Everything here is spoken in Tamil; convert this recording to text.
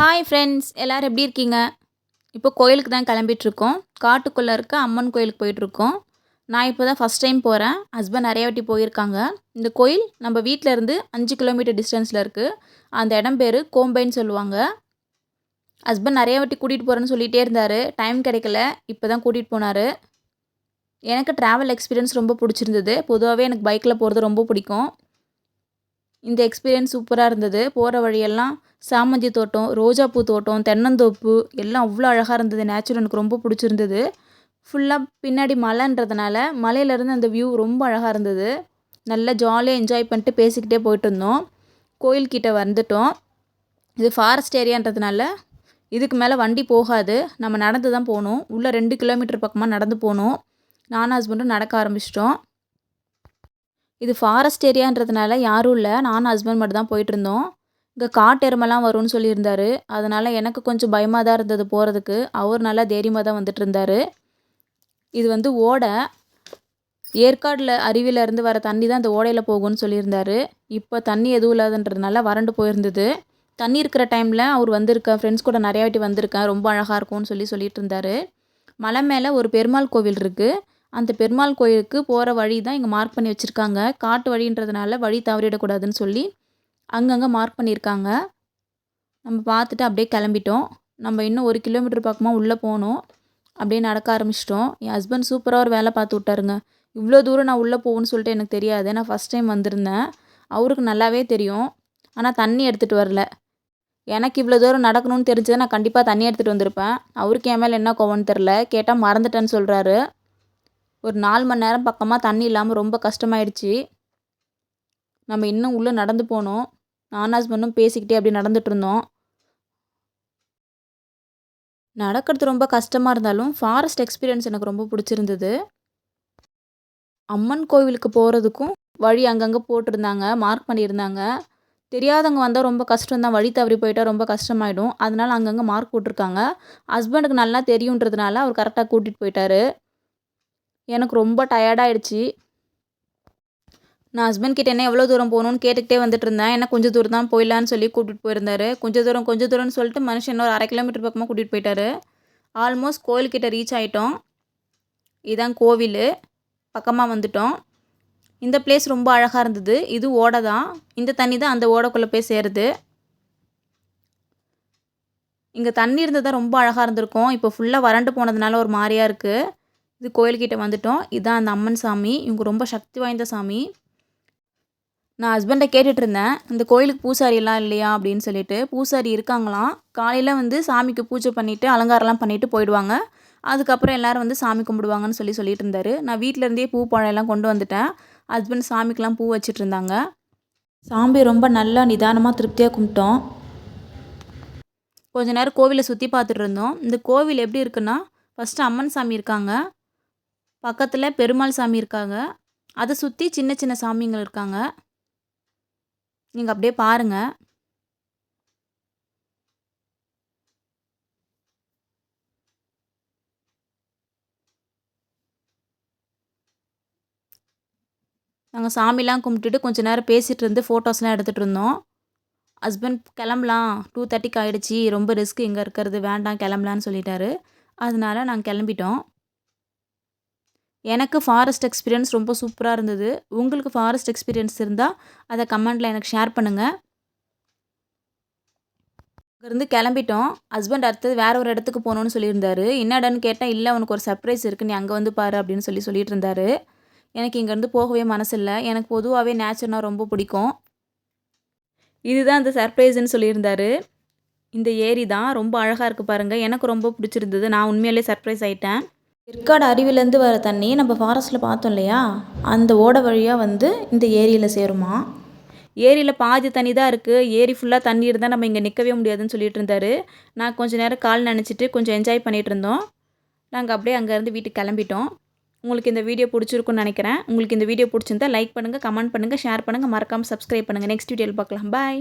ஹாய் ஃப்ரெண்ட்ஸ் எல்லோரும் எப்படி இருக்கீங்க? இப்போ கோயிலுக்கு தான் கிளம்பிட்டுருக்கோம். காட்டுக்குள்ளே இருக்க அம்மன் கோயிலுக்கு போயிட்டுருக்கோம். நான் இப்போ தான் ஃபஸ்ட் டைம் போகிறேன் ஹஸ்பண்ட் நிறைய வாட்டி போயிருக்காங்க. இந்த கோயில் நம்ம வீட்டில் இருந்து அஞ்சு கிலோமீட்டர் டிஸ்டன்ஸில் இருக்குது அந்த இடம் பேர் கோம்பைன்னு சொல்லுவாங்க. ஹஸ்பண்ட் நிறைய வாட்டி கூட்டிகிட்டு போகிறேன்னு சொல்லிகிட்டே இருந்தார். டைம் கிடைக்கல. இப்போ தான் கூட்டிகிட்டு போனார். எனக்கு ட்ராவல் எக்ஸ்பீரியன்ஸ் ரொம்ப பிடிச்சிருந்தது. பொதுவாகவே எனக்கு பைக்கில் போகிறது ரொம்ப பிடிக்கும். இந்த எக்ஸ்பீரியன்ஸ் சூப்பராக இருந்தது. போகிற வழியெல்லாம் சாமந்தி தோட்டம் ரோஜாப்பூ தோட்டம் தென்னந்தோப்பு எல்லாம் அவ்வளோ அழகாக இருந்தது. நேச்சுரல் எனக்கு ரொம்ப பிடிச்சிருந்தது. ஃபுல்லாக பின்னாடி மலைன்றதுனால மலையிலேருந்து அந்த வியூ ரொம்ப அழகாக இருந்தது. நல்லா ஜாலியாக என்ஜாய் பண்ணிட்டு பேசிக்கிட்டே போயிட்டு இருந்தோம். கோயில்கிட்ட வந்துட்டோம். இது ஃபாரஸ்ட் ஏரியான்றதுனால இதுக்கு மேலே வண்டி போகாது. நம்ம நடந்து தான் போகணும். உள்ளே ரெண்டு கிலோமீட்டர் பக்கமாக நடந்து போகணும். நானும் ஹஸ்பண்டும் நடக்க ஆரம்பிச்சிட்டோம். இது ஃபாரஸ்ட் ஏரியான்றதுனால யாரும் இல்லை. நானும் ஹஸ்பண்ட் மட்டும் தான் போயிட்டுருந்தோம். இங்கே காட்டு எருமெல்லாம் வரும்னு சொல்லியிருந்தாரு. அதனால் எனக்கு கொஞ்சம் பயமாக தான் இருந்தது போகிறதுக்கு அவர் நல்லா தைரியமாக தான் வந்துட்டு இருந்தார். இது வந்து ஓடை. ஏற்காடில் அருவியிலேருந்து வர தண்ணி தான் இந்த ஓடையில் போகும்னு சொல்லியிருந்தாரு. இப்போ தண்ணி எதுவும் இல்லாதன்றதுனால வறண்டு போயிருந்தது. தண்ணி இருக்கிற டைமில் அவர் வந்திருக்கேன் ஃப்ரெண்ட்ஸ் கூட நிறையா வாட்டி வந்திருக்கேன். ரொம்ப அழகாக இருக்கும்னு சொல்லி சொல்லிட்டு இருந்தார். மலை மேலே ஒரு பெருமாள் கோவில் இருக்குது அந்த பெருமாள் கோயிலுக்கு போகிற வழி தான் இங்கே மார்க் பண்ணி வச்சுருக்காங்க. காட்டு வழின்றதுனால வழி தவறிடக்கூடாதுன்னு சொல்லி அங்கங்கே மார்க் பண்ணியிருக்காங்க. நம்ம பார்த்துட்டு அப்படியே கிளம்பிட்டோம். நம்ம இன்னும் ஒரு கிலோமீட்டர் பக்கமாக உள்ளே போனோம். அப்படியே நடக்க ஆரம்பிச்சிட்டோம். என் ஹஸ்பண்ட் சூப்பராக ஒரு வேலை பார்த்து விட்டாருங்க. இவ்வளோ தூரம் நான் உள்ளே போகணும்னு சொல்லிட்டு எனக்கு தெரியாது. நான் ஃபஸ்ட் டைம் வந்திருந்தேன். அவருக்கு நல்லாவே தெரியும். ஆனால் தண்ணி எடுத்துகிட்டு வரல. எனக்கு இவ்வளோ தூரம் நடக்கணும்னு தெரிஞ்சதை நான் கண்டிப்பாக தண்ணி எடுத்துகிட்டு வந்திருப்பேன். அவருக்கு என் மேலே என்ன கோவம்னு தெரில கேட்டால் மறந்துட்டேன்னு சொல்கிறாரு ஒரு நாலு மணி நேரம் பக்கமாக தண்ணி இல்லாமல் ரொம்ப கஷ்டமாயிடுச்சு. நம்ம இன்னும் உள்ளே நடந்து போனோம். நான் ஹஸ்பண்டும் பேசிக்கிட்டே அப்படி நடந்துட்டு இருந்தோம். நடக்கிறது ரொம்ப கஷ்டமாக இருந்தாலும் ஃபாரஸ்ட் எக்ஸ்பீரியன்ஸ் எனக்கு ரொம்ப பிடிச்சிருந்தது. அம்மன் கோவிலுக்கு போகிறதுக்கும் வழி அங்கங்கே போட்டிருந்தாங்க மார்க் பண்ணியிருந்தாங்க. தெரியாதவங்க வந்தால் ரொம்ப கஷ்டம் தான் வழி தவறி போயிட்டால் ரொம்ப கஷ்டமாயிடும். அதனால் அங்கங்கே மார்க் போட்டிருக்காங்க. ஹஸ்பண்டுக்கு நல்லா தெரியுன்றதுனால அவர் கரெக்டாக கூட்டிகிட்டு போயிட்டாரு. எனக்கு ரொம்ப டயர்டாயிடுச்சு நான் ஹஸ்பண்ட் கிட்ட என்ன எவ்வளோ தூரம் போகணுன்னு கேட்டுக்கிட்டே வந்துட்டு இருந்தேன். என்ன கொஞ்சம் தூரம் தான் போயிடலான்னு சொல்லி கூட்டிகிட்டு போயிருந்தாரு. கொஞ்சம் தூரம் கொஞ்சம் தூரம்னு சொல்லிட்டு மனுஷன் இன்னொரு அரை கிலோமீட்டர் பக்கமாக கூட்டிகிட்டு போயிட்டாரு. ஆல்மோஸ்ட் கோயில்கிட்ட ரீச் ஆகிட்டோம் இதுதான் கோவில். பக்கமாக வந்துட்டோம். இந்த பிளேஸ் ரொம்ப அழகாக இருந்தது. இது ஓடை தான். இந்த தண்ணி தான் அந்த ஓடைக்குள்ளே போய் சேருது. இங்கே தண்ணி இருந்தது ரொம்ப அழகாக இருந்திருக்கும். இப்போ ஃபுல்லாக வறண்டு போனதுனால ஒரு மாதிரியாக இருக்குது இது கோயில்கிட்ட வந்துட்டோம். இதுதான் அந்த அம்மன் சாமி. இவங்க ரொம்ப சக்தி வாய்ந்த சாமி. நான் ஹஸ்பண்டை கேட்டுட்டு இருந்தேன் இந்த கோயிலுக்கு பூசாரி எல்லாம் இல்லையா? அப்படின்னு சொல்லிட்டு. பூசாரி இருக்காங்களாம். காலையில் வந்து சாமிக்கு பூஜை பண்ணிவிட்டு அலங்காரம்லாம் பண்ணிவிட்டு போயிடுவாங்க. அதுக்கப்புறம் எல்லோரும் வந்து சாமி கும்பிடுவாங்கன்னு சொல்லி சொல்லிட்டு இருந்தார் நான் வீட்டிலேருந்தே பூ பழம் எல்லாம் கொண்டு வந்துட்டேன். ஹஸ்பண்ட் சாமிக்கெலாம் பூ வச்சுட்டு இருந்தாங்க சாமி ரொம்ப நல்லா நிதானமாக திருப்தியாக கும்பிட்டோம். கொஞ்ச நேரம் கோவிலை சுற்றி பார்த்துட்டு இருந்தோம். இந்த கோவில் எப்படி இருக்குன்னா ஃபஸ்ட்டு அம்மன் சாமி இருக்காங்க. பக்கத்தில் பெருமாள் சாமி இருக்காங்க. அதை சுற்றி சின்ன சின்ன சாமிங்கள் இருக்காங்க. நீங்கள் அப்படியே பாருங்கள் நாங்கள் சாமிலாம் கும்பிட்டுட்டு கொஞ்சம் நேரம் பேசிகிட்டு இருந்து ஃபோட்டோஸ்லாம் எடுத்துகிட்டு இருந்தோம். ஹஸ்பண்ட் கிளம்பலாம். டூ தேர்ட்டிக்கு ஆகிடுச்சி ரொம்ப ரிஸ்க் இங்கே இருக்கிறது வேண்டாம் கிளம்பலான்னு சொல்லிட்டாரு. அதனால நாங்கள் கிளம்பிட்டோம். எனக்கு ஃபாரஸ்ட் எக்ஸ்பீரியன்ஸ் ரொம்ப சூப்பராக இருந்தது. உங்களுக்கு ஃபாரஸ்ட் எக்ஸ்பீரியன்ஸ் இருந்தால் அதை கமெண்ட்டில் எனக்கு ஷேர் பண்ணுங்கள் அங்கேருந்து கிளம்பிட்டோம். ஹஸ்பண்ட் அடுத்தது வேறு ஒரு இடத்துக்கு போகணுன்னு சொல்லியிருந்தாரு. என்னடான்னு கேட்டால் இல்லை உனக்கு ஒரு சர்ப்ரைஸ் இருக்குது நீ அங்கே வந்து பாரு அப்படின்னு சொல்லி சொல்லிட்டு இருந்தாரு. எனக்கு இங்கேருந்து போகவே மனசில்லை. எனக்கு பொதுவாகவே நேச்சர்னால் ரொம்ப பிடிக்கும். இதுதான் அந்த சர்ப்ரைஸ்ன்னு சொல்லியிருந்தாரு. இந்த ஏரி தான். ரொம்ப அழகாக இருக்குது பாருங்கள் எனக்கு ரொம்ப பிடிச்சிருந்தது. நான் உண்மையிலே சர்ப்ரைஸ் ஆகிட்டேன் ஏற்காடு அருவிலேருந்து வர தண்ணி நம்ம ஃபாரஸ்ட்டில் பார்த்தோம் இல்லையா? அந்த ஓடை வழியாக வந்து இந்த ஏரியில் சேருமா. ஏரியில் பாதி தண்ணி தான் இருக்குது ஏரி ஃபுல்லாக தண்ணி இருந்தால் நம்ம இங்கே நிற்கவே முடியாதுன்னு சொல்லிட்டு இருந்தார். நான் கொஞ்சம் நேரம் கால் நினச்சிட்டு கொஞ்சம் என்ஜாய் பண்ணிகிட்டு இருந்தோம். நாங்கள் அப்படியே அங்கேருந்து வீட்டுக்கு கிளம்பிட்டோம். உங்களுக்கு இந்த வீடியோ பிடிச்சிருக்குன்னு நினைக்கிறேன். உங்களுக்கு இந்த வீடியோ பிடிச்சிருந்தா லைக் பண்ணுங்கள் கமெண்ட் பண்ணுங்கள் ஷேர் பண்ணுங்கள் மறக்காமல் சப்ஸ்கிரைப் பண்ணுங்கள் நெக்ஸ்ட் வீடியோவில் பார்க்கலாம். பாய்